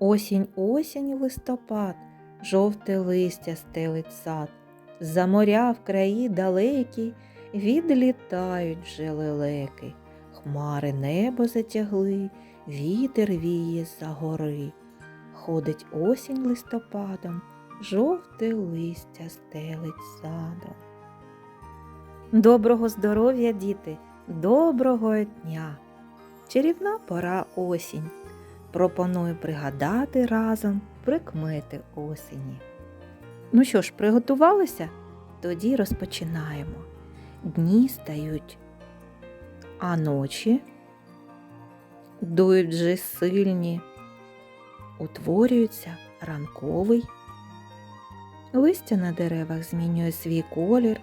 Осінь, осінь, листопад, жовте листя стелить сад. За моря в краї далекі відлітають вже лелеки. Хмари небо затягли, вітер віє за гори. Ходить осінь листопадом, жовте листя стелить садом. Доброго здоров'я, діти, доброго дня! Чарівна пора осінь. Пропоную пригадати разом прикмети осені. Ну що ж, приготувалися? Тоді розпочинаємо. Дні стають, а ночі дують вже сильні, утворюється ранковий. Листя на деревах змінює свій колір,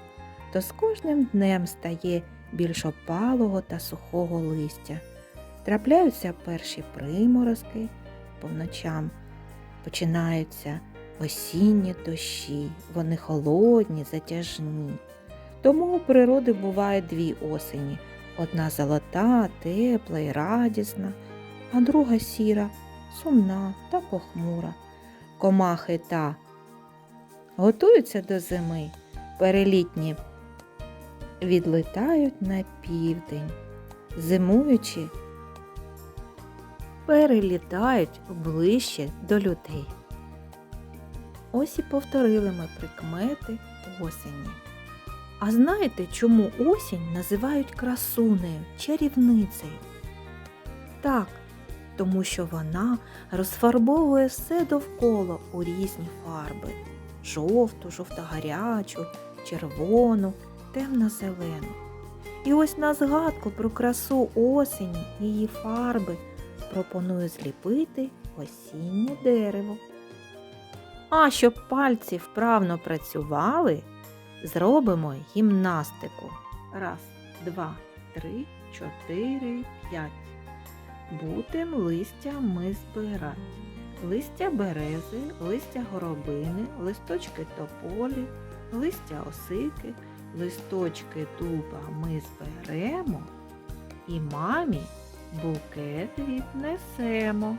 то з кожним днем стає більш опалого та сухого листя. Трапляються перші приморозки, по ночам починаються осінні дощі, вони холодні, затяжні. Тому у природи буває дві осені. Одна золота, тепла і радісна, а друга сіра, сумна та похмура. Комахи та готуються до зими, перелітні відлітають на південь, зимуючи перелітають ближче до людей. Ось і повторили ми прикмети осені. А знаєте, чому осінь називають красунею, чарівницею? Так, тому що вона розфарбовує все довкола у різні фарби жовту, жовто-гарячу, червону, темно-зелену. І ось на згадку про красу осені, її фарби пропоную зліпити осіннє дерево. А щоб пальці вправно працювали, зробимо гімнастику. Раз, два, три, чотири, п'ять. Будем листя ми збирати. Листя берези, листя горобини, листочки тополі, листя осики, листочки дуба ми зберемо і мамі букет віднесемо.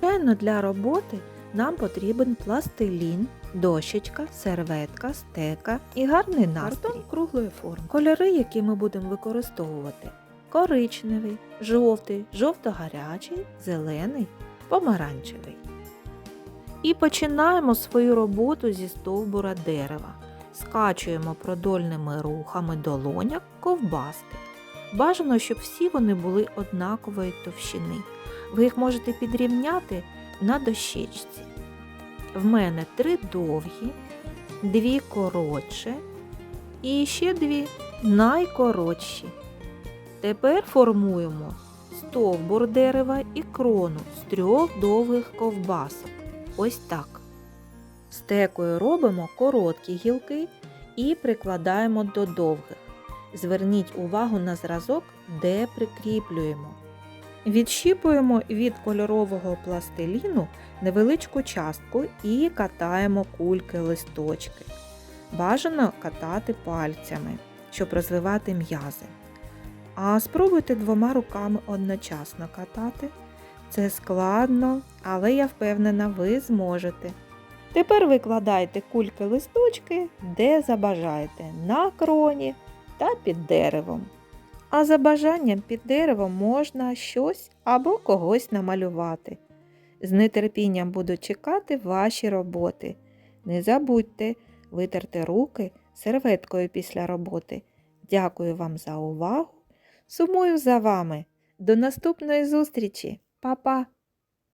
Звичайно, для роботи нам потрібен пластилін, дощечка, серветка, стека і гарний настрій. Картон круглої форми. Кольори, які ми будемо використовувати коричневий, жовтий, жовто-гарячий, зелений, помаранчевий. І починаємо свою роботу зі стовбура дерева. Скачуємо продольними рухами долоняк ковбаски. Бажано, щоб всі вони були однакової товщини. Ви їх можете підрівняти на дощечці. В мене три довгі, дві коротше і ще дві найкоротші. Тепер формуємо стовбур дерева і крону з трьох довгих ковбасок. Ось так. Стекою робимо короткі гілки і прикладаємо до довгих. Зверніть увагу на зразок, де прикріплюємо. Відщіпуємо від кольорового пластиліну невеличку частку і катаємо кульки листочки. Бажано катати пальцями, щоб розвивати м'язи. А спробуйте двома руками одночасно катати. Це складно, але я впевнена, ви зможете. Тепер викладайте кульки листочки, де забажаєте, на кроні та під деревом. А за бажанням під деревом можна щось або когось намалювати. З нетерпінням буду чекати ваші роботи. Не забудьте витерти руки серветкою після роботи. Дякую вам за увагу. Сумую за вами. До наступної зустрічі, Па-па!